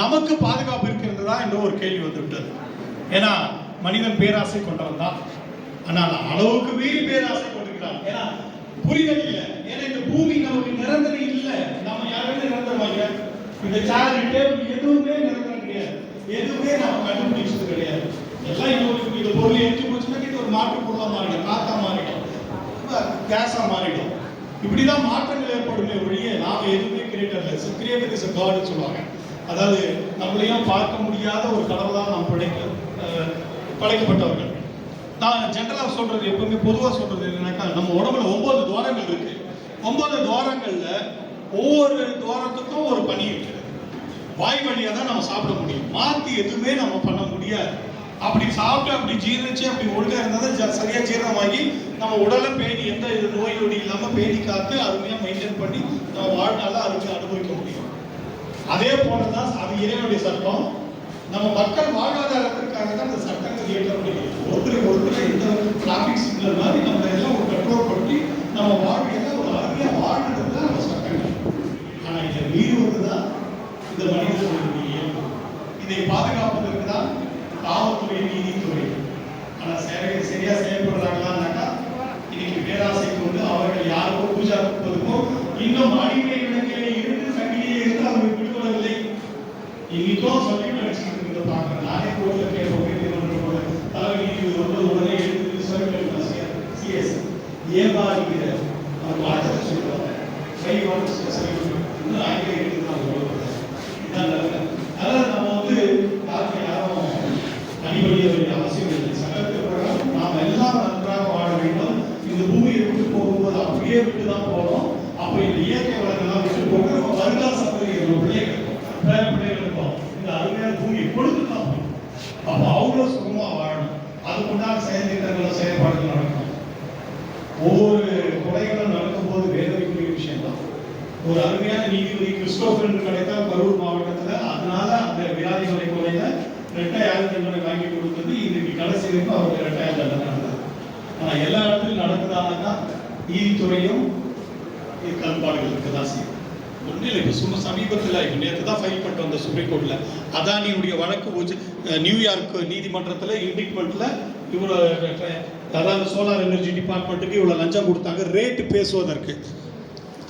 நமக்கு பாதுகாப்பு இருக்கிறது தான் என்ற ஒரு கேள்வி வந்துவிட்டது. ஏன்னா மனிதன் பேராசை கொண்டவன் தான். ஆனால் அளவுக்கு மீறி பேராசை கொண்டிருக்கிறான். ஏன்னா புரிதல் இல்லை. ஏன்னா இந்த பூமி நமக்கு நிரந்தரம் இல்லை. நம்ம யாருமே நிரந்தரமாக இந்த சேர் டேபிள் எதுவுமே நிரந்தரம் கிடையாது. எதுவுமே நம்ம கண்டுபிடிச்சது கிடையாது. எல்லாம் இன்னொரு இந்த பொருள் எடுத்து போச்சுன்னா இது ஒரு மாற்று பொருளாக மாறிடும். காத்தா மாறிடும். கேஸாக மாறிடும். இப்படிதான் மாற்றங்கள் ஏற்படுமே ஒழிய நாம எதுவுமே கிரியேட்டர் இல்லை. கிரியேட்டர் இஸ் காட்னு சொல்லுவாங்க. அதாவது நம்மளையும் பார்க்க முடியாத ஒரு கடவுளாக நாம் படைக்க படைக்கப்பட்டவர்கள். நான் ஜென்ரலாக சொல்றது எப்பவுமே பொதுவாக சொல்றது என்னன்னாக்கா நம்ம உடம்புல ஒன்பது துவாரங்கள் இருக்கு. ஒன்பது துவாரங்கள்ல ஒவ்வொரு துவாரத்துக்கும் ஒரு பணி இருக்கு வாய் வழியாக தான் நம்ம சாப்பிட முடியும். மாற்றி எதுவுமே நம்ம பண்ண முடியாது. அப்படி சாப்பிட்டு அப்படி ஜீரணிச்சு அப்படி ஒழுங்கா இருந்தால் தான் சரியா ஜீரணமாகி நம்ம உடலை பேணி எந்த இது நோய் நொடி இல்லாமல் பேணி காத்து அருமையாக மெயின்டைன் பண்ணி நம்ம வாழ்நாள அருமையா அனுபவிக்க முடியும் அதே போலதான் அது இறைவனுடைய சட்டம். நம்ம மக்கள் வாழ்வாதாரத்திற்காக தான் அந்த சட்டங்கள் இயற்றப்படுகிறது. ஒருத்தருக்கு ஒருத்தர் இந்த டிராபிக் சிக்னல் மாதிரி நம்ம எல்லாம் ஒரு கண்ட்ரோல் பண்ணி நம்ம வாழ்க்கையில ஒரு அருமையா வாழ்றது தான் நம்ம சட்டங்கள் ஆனா இதை மீறுவது தான் இந்த மனிதர்களுடைய இயல்பு. இதை பாதுகாப்பதற்கு தான் காவல்துறை நீதித்துறை ஆனா சேவை சரியா செயல்படுறாங்களான்னாக்கா இன்னைக்கு பேராசை கொண்டு அவர்கள் யாருக்கோ பூஜா கொடுப்பதற்கோ இன்னும் அடிமைகள் இன்னைக்கும் சொல்லிட்டு அடிச்சுட்டு இருக்கிறத பார்க்கிறேன் நானே கோர்ட்ல கேட்போம் நீதிமன்றம் போல தலைமை நீதிபதி வந்து உடனே எடுத்து விசாரிக்க சிஎஸ் ஏமாறுகிற அவங்க வார்த்தை சொல்லுவாங்க கை வார்த்தை சொல்லுவாங்க இன்னும் ஆங்கிலம் எடுத்து நான் சொல்லுவேன் இதான் நல்லது அதனால நம்ம வந்து யாருக்கும் யாரும் அடிபடிய வேண்டிய அவசியம் இல்லை. சட்டத்தின் பிரகாரம் நாம் எல்லாம் நன்றாக வாழ வேண்டும். இந்த பூமியை விட்டு போகும்போது அப்படியே விட்டு தான் போகணும். அப்போ இந்த இயற்கை வளங்கள்லாம் விட்டு போக நம்ம வருங்கால சந்ததிகள் பிள்ளைகள் பேர அருமையான பூமியை கொடுத்து தான் அப்போ அவங்களும் சுகமா வாழணும். அதுக்குண்டான செயல்திட்டங்களும் செயல்பாடுகள் நடக்கணும். ஒவ்வொரு கொலைகளும் நடக்கும்போது வேதனைக்குரிய விஷயம் தான் ஒரு அருமையான நீதிபதி கிறிஸ்டோபர் என்று கிடைத்தால் கரூர் மாவட்டத்துல அதனால அந்த விராதி கொலை கொலையில ரெட்டாயிரம் தண்டனை வாங்கி கொடுத்தது இன்னைக்கு கடைசி வரைக்கும் அவருக்கு ரெட்டாயிரம் தண்டனை நடந்தது. ஆனா எல்லா இடத்துலையும் நடக்குதானாக்கா நீதித்துறையும் கண்பாடுகளுக்கு தான் செய்யும். ஒன்றும் இல்லை இப்போ சும்மா சமீபத்தில் இப்போ நேற்று தான் ஃபைல் பண்ணிட்டு வந்த சுப்ரீம் கோர்ட்டில் அதானியுடைய வழக்கு உச்ச- நியூயார்க் நீதிமன்றத்தில் இண்டிக்மெண்ட்டில் இவ்வளோ அதாவது சோலார் எனர்ஜி டிபார்ட்மெண்ட்டுக்கு இவ்வளோ லஞ்சம் கொடுத்தாங்க ரேட்டு பேசுவதற்கு.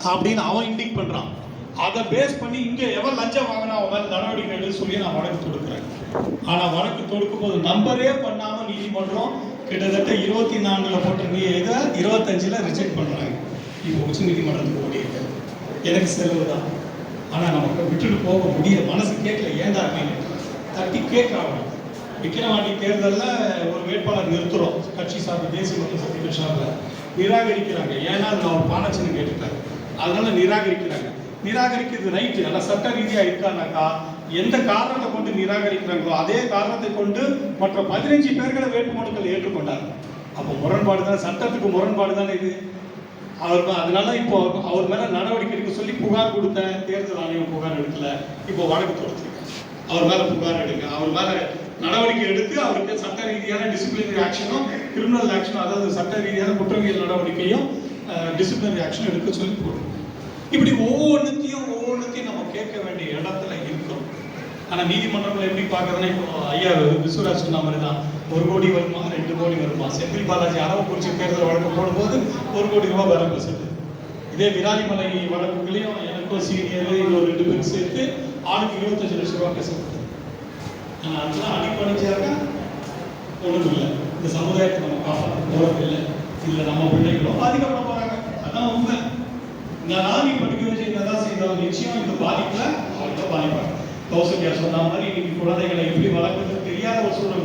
அப்படின்னு அவன் இண்டிக் பண்ணுறான் அதை பேஸ் பண்ணி இங்கே எவன் லஞ்சம் வாங்கினா அவன் மேல நடவடிக்கை சொல்லி நான் வழக்கு தொடுக்கிறேன். ஆனால் வழக்கு தொடுக்கும் போது நம்பரே பண்ணாமல் நீதிமன்றம் கிட்டத்தட்ட இருபத்தி நான்கில் போட்ட நீ இதை இருபத்தஞ்சில் ரிஜெக்ட் பண்ணுறாங்க இப்போ உச்ச நீதிமன்றத்துக்கு ஓடிருக்கு எனக்கு செலவு தான் ஆனால் நமக்கு விட்டுட்டு போக முடியல. மனசு கேட்கல ஏன்டா அப்படின்னு. தட்டி கேட்கறாங்க. விக்கிரவாண்டி தேர்தலில் ஒரு வேட்பாளர் நிறுத்துறோம். கட்சி சார்பு தேசிய மக்கள் சக்தி சார்பில். நிராகரிக்கிறாங்க. ஏன்னா அதில் அவர் பானச்சனம் கேட்டுட்டார். அதனால நிராகரிக்கிறாங்க. நிராகரிக்கிறது ரைட்டு ஆனால் சட்ட ரீதியாக இருக்கானாக்கா எந்த காரணத்தை கொண்டு நிராகரிக்கிறாங்களோ அதே காரணத்தை கொண்டு மற்ற பதினஞ்சு பேர்களை வேட்புமனுக்கள் ஏற்றுக்கொண்டார் அப்போ முரண்பாடு தான் சட்டத்துக்கு முரண்பாடு தானே இது? அவர் தான் அதனால இப்போ அவர் மேல நடவடிக்கை எடுக்க சொல்லி புகார் கொடுத்த தேர்தல் ஆணையம் புகார் எடுக்கல. இப்போ வழக்கு தொடுத்துருக்கேன் அவர் மேல புகார் எடுங்க. அவர் மேல நடவடிக்கை எடுத்து அவருக்கு சட்ட ரீதியான டிசிப்ளினரி ஆக்ஷனும் கிரிமினல் ஆக்ஷனும் அதாவது சட்ட ரீதியான குற்றவியல் நடவடிக்கையும் டிசிப்ளினரி ஆக்ஷன் எடுக்க சொல்லி போடுறோம் இப்படி ஒவ்வொன்றுத்தையும் ஒவ்வொன்றுத்தையும் நம்ம கேட்க வேண்டிய இடத்துல இருக்கிறோம் ஆனால் நீதிமன்றங்கள் எப்படி பார்க்கறதுன்னா இப்போ ஐயா விஸ்வராஜ் சொன்ன மாதிரி தான் ஒரு கோடி வருமா? ரெண்டு கோடி வருமா? செந்தில் பாலாஜி அரவக்குறிச்சி தேர்தல் வழக்கு போடும்போது ஒரு கோடி ரூபாய் வரப்பு பேசுது இதே விராலிமலை வழக்குகளையும் எனக்கும் சீனியர் இன்னொரு ரெண்டு பேரும் சேர்த்து ஆளுக்கு இருபத்தஞ்சு லட்சம் ரூபாய் பேசப்பட்டது ஆனா அதெல்லாம் அடிப்படைச்சாக்க ஒன்றும் இல்லை. இந்த சமுதாயத்தை நம்ம காப்பாற்ற போறது இல்லை. நம்ம பிள்ளைகளும் பாதிக்கப்பட போறாங்க. அதான் உண்மை. இந்த நாதி படிக்க வச்சு என்னதான் செய்தாலும் நிச்சயம் இந்த பாதிப்பில் அவங்க பாதிப்பாங்க. கௌசல்யா சொன்ன மாதிரி இன்னைக்கு குழந்தைகளை எப்படி வளர்க்குறது தெரியாத ஒரு சூழல்